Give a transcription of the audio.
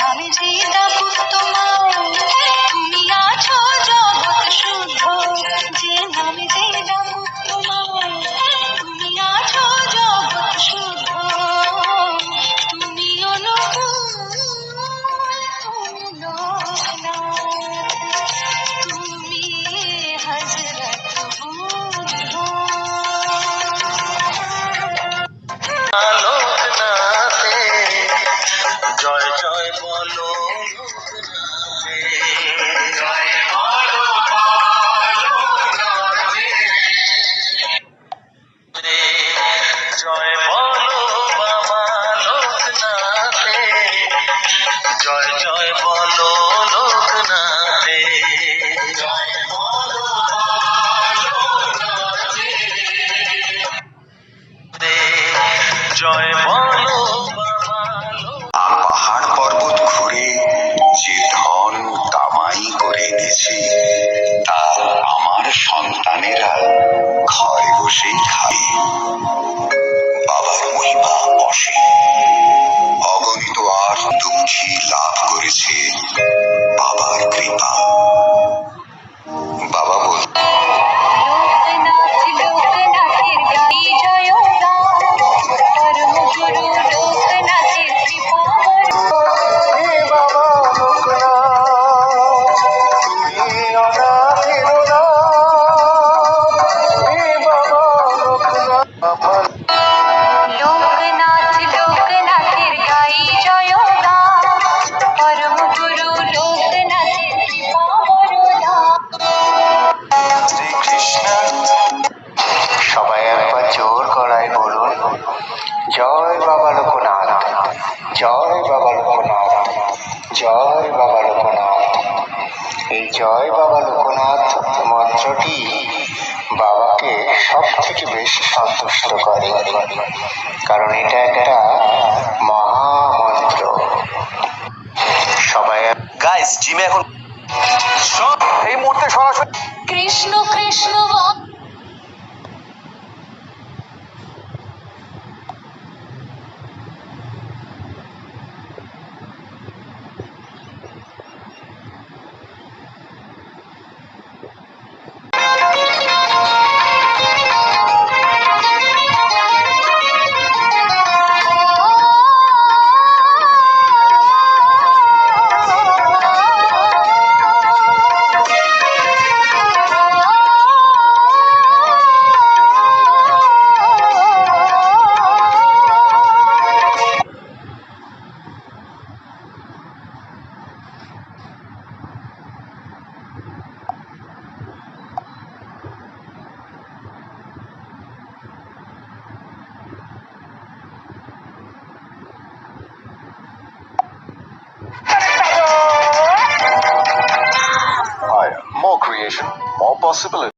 নামে যে জয় বলো। জয় বলো বাবা লোকনাথে। জয় জয় বলো লোকনাথে। জয় জয় বাবা লোকনাথ। এই জয় বাবা লোকনাথ মন্ত্রটি বাবাকে সব থেকে বেশি সন্তুষ্ট করে। কারণ এটা একটা মহামন্ত্র। সবাই গাইস জিমে এখন এই মুহূর্তে সরাসরি কৃষ্ণ কৃষ্ণ information or.